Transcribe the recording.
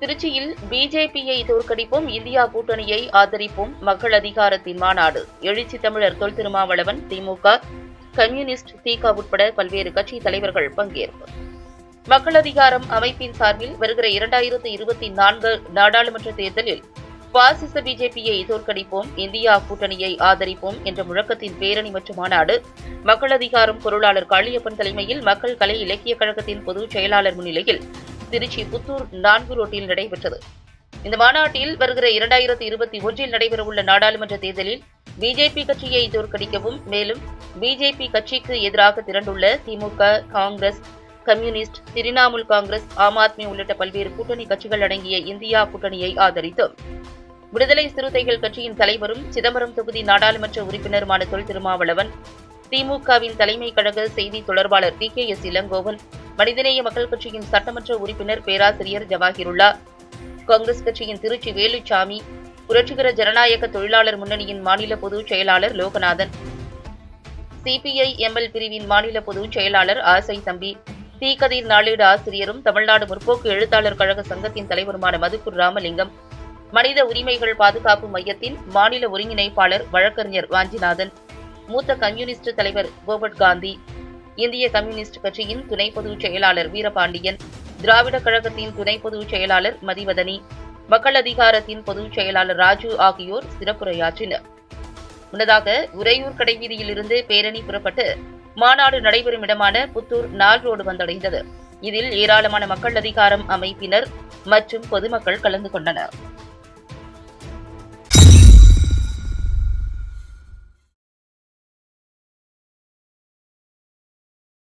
திருச்சியில் பிஜேபியை தோற்கடிப்போம் இந்தியா கூட்டணியை ஆதரிப்போம் மக்கள் அதிகாரத்தின் மாநாடு. எழுச்சி தமிழர் தொல் திருமாவளவன் திமுக கம்யூனிஸ்ட் திக உட்பட பல்வேறு கட்சி தலைவர்கள் பங்கேற்பு. மக்கள் அதிகாரம் அமைப்பின் சார்பில் வருகிற இரண்டாயிரத்து இருபத்தி நான்கு நாடாளுமன்ற தேர்தலில் பாசிச பிஜேபியை தோற்கடிப்போம் இந்தியா கூட்டணியை ஆதரிப்போம் என்ற முழக்கத்தின் பேரணி மற்றும் மாநாடு மக்கள் அதிகாரம் பொருளாளர் காளியப்பன் தலைமையில் மக்கள் கலை இலக்கிய கழகத்தின் பொதுச் செயலாளர் முன்னிலையில் திருச்சி புத்தூர் நான்கு ரோட்டில் நடைபெற்றது. இந்த மாநாட்டில் வருகிற இரண்டாயிரத்தி இருபத்தி ஒன்றில் நடைபெறவுள்ள நாடாளுமன்ற தேர்தலில் பிஜேபி கட்சியை தோற்கடிக்கவும் மேலும் பிஜேபி கட்சிக்கு எதிராக திரண்டுள்ள DMK Congress communist Trinamool Congress Aam Aadmi உள்ளிட்ட பல்வேறு கூட்டணி கட்சிகள் அடங்கிய இந்தியா கூட்டணியை ஆதரித்தும். விடுதலை சிறுத்தைகள் கட்சியின் தலைவரும் சிதம்பரம் தொகுதி நாடாளுமன்ற உறுப்பினருமான தொல் திருமாவளவன் திமுகவின் தலைமை கழக செய்தி தொடர்பாளர் டி கே எஸ் இளங்கோவன் மனிதநேய மக்கள் கட்சியின் சட்டமன்ற உறுப்பினர் பேராசிரியர் ஜவாஹிருல்லா காங்கிரஸ் கட்சியின் திருச்சி வேலுச்சாமி புரட்சிகர ஜனநாயக தொழிலாளர் முன்னணியின் மாநில பொதுச் செயலாளர் லோகநாதன் சிபிஐ எம்எல் பிரிவின் மாநில பொதுச் செயலாளர் ஆசை தம்பி தீக்கதிர் நாளேடு ஆசிரியரும் தமிழ்நாடு முற்போக்கு எழுத்தாளர் கழக சங்கத்தின் தலைவருமான மதுக்கூர் ராமலிங்கம் மனித உரிமைகள் பாதுகாப்பு மையத்தின் மாநில ஒருங்கிணைப்பாளர் வழக்கறிஞர் வாஞ்சிநாதன் மூத்த கம்யூனிஸ்ட் தலைவர் போபட் காந்தி இந்திய கம்யூனிஸ்ட் கட்சியின் துணை பொதுச் செயலாளர் வீரபாண்டியன் திராவிட கழகத்தின் துணை பொதுச் செயலாளர் மதிவதனி மக்கள் அதிகாரத்தின் பொதுச் செயலாளர் ராஜு ஆகியோர் சிறப்புரையாற்றினர். முன்னதாக உறையூர் கடைவீதியிலிருந்து பேரணி புறப்பட்டு மாநாடு நடைபெறும் இடமான புத்தூர் நால் ரோடு வந்தடைந்தது. இதில் ஏராளமான மக்கள் அதிகாரம் அமைப்பினர் மற்றும் பொதுமக்கள் கலந்து கொண்டனர்.